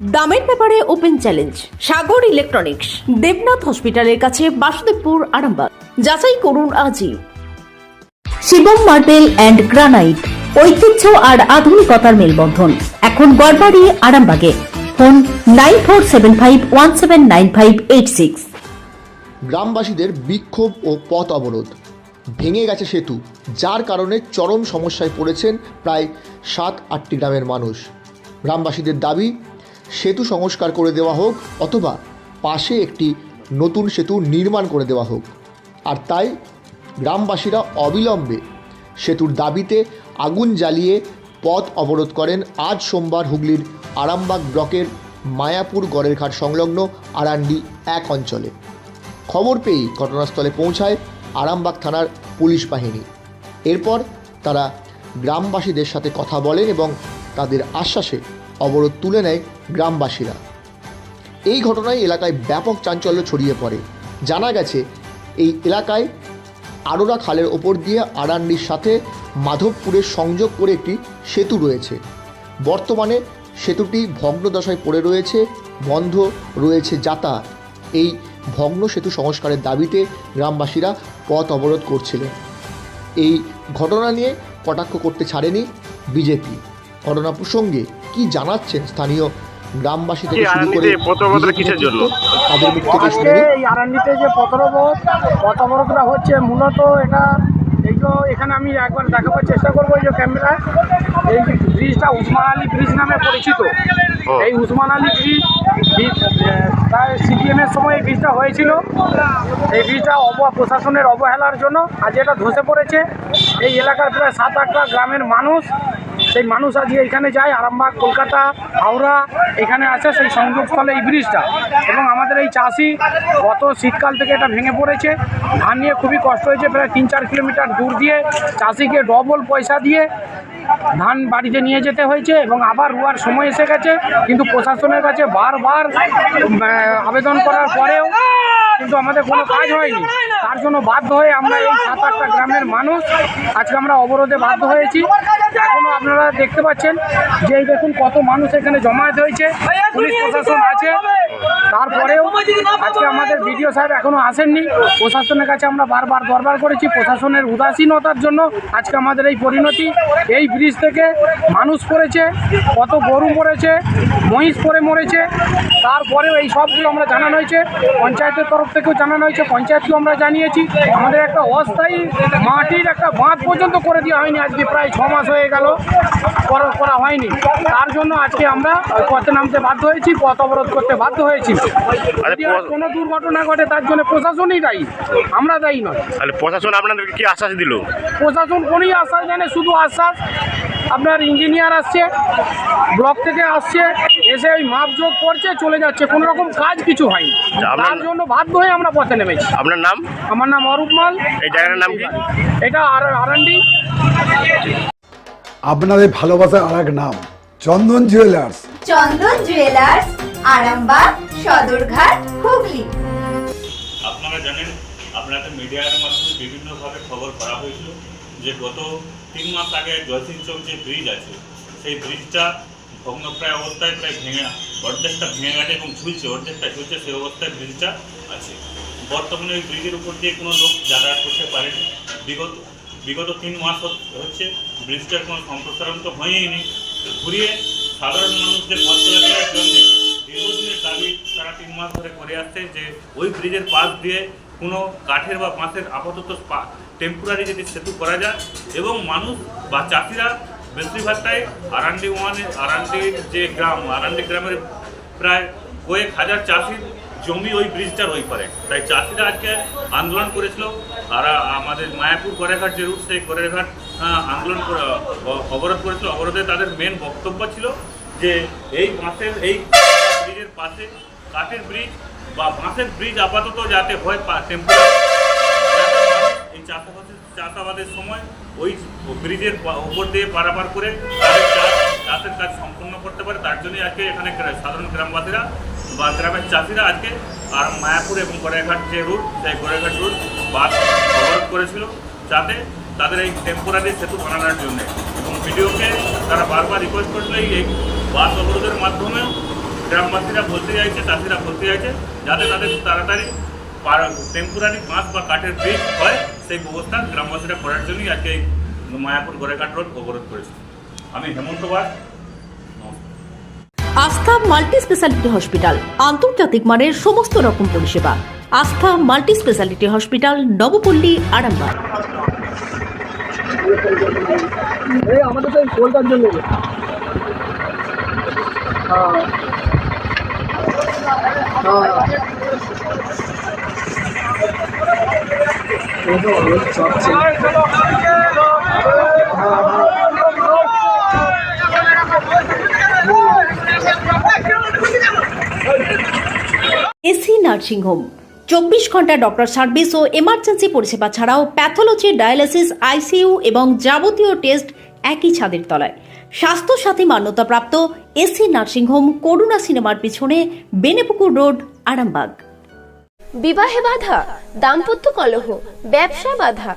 দামের ব্যাপারে open challenge, Sagar electronics, Debnath হসপিটালের কাছে বাসুদেবপুর, আরামবাগ। যাচাই করুন আজই। শিবম মার্বেল অ্যান্ড গ্রানাইট, ঐতিহ্য আর আধুনিকতার মেলবন্ধন। এখন গড়বাড়ি, আরামবাগে। Phone nine four seven five one seven nine five eight six. গ্রামবাসীদের বিক্ষোভ ও পথ অবরোধ। ভেঙে গেছে সেতু, যার কারণে চরম সমস্যায় পড়েছেন প্রায় সাত আটটি গ্রামের মানুষ। গ্রামবাসীদের দাবি সেতু সংস্কার করে দেওয়া হোক অথবা পাশে একটি নতুন সেতু নির্মাণ করে দেওয়া হোক। আর তাই গ্রামবাসীরা অবিলম্বে সেতুর দাবিতে আগুন জ্বালিয়ে পথ অবরোধ করেন আজ সোমবার হুগলির আরামবাগ ব্লকের মায়াপুর গড়েরঘাট সংলগ্ন আরান্ডি এক অঞ্চলে। খবর পেয়েই ঘটনাস্থলে পৌঁছায় আরামবাগ থানার পুলিশ বাহিনী। এরপর তারা গ্রামবাসীদের সাথে কথা বলেন এবং তাদের আশ্বাসে অবরোধ তুলে নেয় গ্রামবাসীরা। এই ঘটনায় এলাকায় ব্যাপক চাঞ্চল্য ছড়িয়ে পড়ে। জানা গেছে, এই এলাকায় আরোরা খালের ওপর দিয়ে আরান্ডির সাথে মাধবপুরের সংযোগ করে একটি সেতু রয়েছে। বর্তমানে সেতুটি ভগ্নদশায় পড়ে রয়েছে, বন্ধ রয়েছে যাতায়াত। এই ভগ্ন সেতু সংস্কারের দাবিতে গ্রামবাসীরা পথ অবরোধ করছিলেন। এই ঘটনা নিয়ে কটাক্ষ করতে ছাড়েনি বিজেপি। ঘটনা প্রসঙ্গে কি জানাচ্ছেন স্থানীয় গ্রামবাসী থেকে শুরু করে কিসের জন্য? তাদের মুখ থেকে শুনি এই আরান্ডিতে যে পথরবোধ পথবরোধটা হচ্ছে মূলত এটা এই তো এখানে আমি একবার দেখাবার চেষ্টা করব এই যে ক্যামেরায়। এই ব্রিজটা উসমান আলী ব্রিজ নামে পরিচিত। এই উসমান আলী ব্রিজ প্রায় সিপিএম এর সময় এই ব্রিজটা হয়েছিল। এই ব্রিজটা অব প্রশাসনের অবহেলার জন্য আজ এটা ধসে পড়েছে। এই এলাকার প্রায় সাত আটটা গ্রামের মানুষ সেই মানুষ আজকে এখানে যায়, আরামবাগ, কলকাতা, হাওড়া, এখানে আছে সেই সংযোগস্থলে এই ব্রিজটা। এবং আমাদের এই চাষি গত শীতকাল থেকে এটা ভেঙে পড়েছে। ধান নিয়ে খুবই কষ্ট হয়েছে, প্রায় তিন চার কিলোমিটার দূর দিয়ে চাষিকে ডবল পয়সা দিয়ে ধান বাড়িতে নিয়ে যেতে হয়েছে এবং আবার রোয়ার সময় এসে গেছে। কিন্তু প্রশাসনের কাছে বারবার আবেদন করার পরেও কিন্তু আমাদের কোনো কাজ হয়নি। তার জন্য বাধ্য হয়ে আমরা এই সাত আটটা গ্রামের মানুষ আজকে আমরা অবরোধে বাধ্য হয়েছি। এখনও আপনারা দেখতে পাচ্ছেন যে দেখুন কত মানুষ এখানে জমায়েত হয়েছে। পুলিশ প্রশাসন আছে। তারপরেও আজকে আমাদের বিডিও সাহেব এখনও আসেননি। প্রশাসনের কাছে আমরা বারবার দরবার করেছি। প্রশাসনের উদাসীনতার জন্য আজকে আমাদের এই পরিণতি। এই ব্রিজ থেকে মানুষ পড়েছে, কত গরু মরেছে, মহিষ পরে মরেছে। তারপরেও এই সবগুলো আমরা জানানো হয়েছে। পঞ্চায়েতের তরফ থেকেও জানানো হয়েছে। পঞ্চায়েতকেও আমরা জানিয়েছি। আমাদের একটা অস্থায়ী মাটির একটা বাঁধ পর্যন্ত করে দেওয়া হয়নি আজকে। প্রায় ছ মাস হয়ে গেল করা হয়নি। তার জন্য আজকে আমরা পথে নামতে বাধ্য হয়েছি, পথ অবরোধ করতে বাধ্য হয়েছি। কোনো দুর্ঘটনা ঘটে তার জন্য প্রশাসনই দায়ী। আমরা দায়ী নয়। তাহলে প্রশাসন আপনাদেরকে কি আশ্বাস দিল? প্রশাসন কোনই আশ্বাস জানে শুধু আশ্বাস আপনার ইঞ্জিনিয়ার আসছে ব্লক থেকে আসছে এসে ওই মাপযোগ করছে চলে যাচ্ছে। কোনো রকম কাজ কিছু হয়নি। আচ্ছা, আপনার- তার জন্য বাধ্য হয়ে আমরা পথে নেমেছি। আপনার নাম? আমার নাম অরূপ মাল। এই জায়গাটার নাম কি? এটা আর আরান্ডি আপনাদের ভালোবাসার আর এক নাম চন্দন জুয়েলার্স চন্দন জুয়েলার্স আরামবাগ। সদরঘাট হুগলি। আপনারা জানেন আপনাদের মিডিয়ার মাধ্যমে বিভিন্নভাবে খবর করা হয়েছিল যে গত তিন মাস আগে জয়সিং চৌক যে ব্রিজ আছে, সেই ব্রিজটা ভগ্নপ্রায় অবস্থায় প্রায় ভেঙে, অর্ধেকটা ভেঙে গেছে এবং ঝুলছে, অর্ধেকটা ঝুলছে, সেই অবস্থায় ব্রিজটা আছে। বর্তমানে ওই ব্রিজের উপর দিয়ে কোনো লোক যাতায়াত করতে পারেনি। বিগত বিগত তিন মাস হচ্ছে ব্রিজটার কোনো সম্প্রসারণ তো হয়ই ঘুরিয়ে সাধারণ মানুষদের পথ চলাচলের জন্য দীর্ঘদিনের দাবি তারা তিন মাস ধরে করে আসছে যে ওই ব্রিজের পাশ দিয়ে কোনো কাঠের বা বাঁশের আপাতত টেম্পোরারি যদি সেতু করা যায় এবং মানুষ বা চাষিরা বেশিরভাগটাই আরান্ডি ওয়ানে আরান্ডির যে গ্রাম, আরান্ডি গ্রামের প্রায় কয়েক হাজার চাষির জমি ওই ব্রিজটার ওই পারে তাই চাষিরা আজকে আন্দোলন করেছিল। আর আমাদের মায়াপুর গড়েঘাট যে রুট, সেই গড়েঘাট আন্দোলন অবরোধ করেছিল। অবরোধে তাদের মেন বক্তব্য ছিল যে এই বাঁশের, এই ব্রিজের পাশে, কাঠের ব্রিজ বা বাঁশের ব্রিজ আপাতত যাতে হয় টেম্পোরারি এই চাষাবাদের চাষাবাদের সময় ওই ব্রিজের ওপর দিয়ে পারাপার করে চাষ চাষের কাজ সম্পন্ন করতে পারে। তার জন্যই আজকে এখানে সাধারণ গ্রামবাসীরা বা গ্রামের চাষিরা আজকে আর মায়াপুর এবং গড়াইঘাট যে রুট সেই গড়াইঘাট রুট বাস অবরোধ করেছিল যাতে তাদের এই টেম্পোরারি সেতু বানানোর জন্য। এবং ভিডিওকে তারা বারবার রিকোয়েস্ট করেছিল এই বাস অবরোধের মাধ্যমেও গ্রামবাসীরা বলতে চাইছে চাষিরা বলতে চাইছে যাতে তাদের তাড়াতাড়ি টেম্পোরারি বাঁশ বা কাঠের ব্রিজ হয় সেই ব্যবস্থা গ্রামবাসীরা করার জন্যই আজকে এই মায়াপুর গড়েঘাট রোড অবরোধ করেছে। আমি হেমন্ত বাস আস্থা মাল্টি স্পেশালিটি হসপিটাল আন্তর্জাতিক মানের সমস্ত রকম পরিষেবা। Astha multi speciality hospital Nabapalli Arambagh. AC nursing home. চব্বিশ ঘণ্টা ডক্টর সার্ভিস ও এমার্জেন্সি পরিষেবা ছাড়াও প্যাথোলজি ডায়ালিসিস আইসিইউ এবং যাবতীয় টেস্ট একই ছাদের তলায়। স্বাস্থ্য সাথী মান্যতাপ্রাপ্ত এসি নার্সিংহোম করুণা সিনেমার পিছনে বেনেপুকুর রোড, আরামবাগ। বিবাহে বাধা, দাম্পত্য কলহ, ব্যবসা বাধা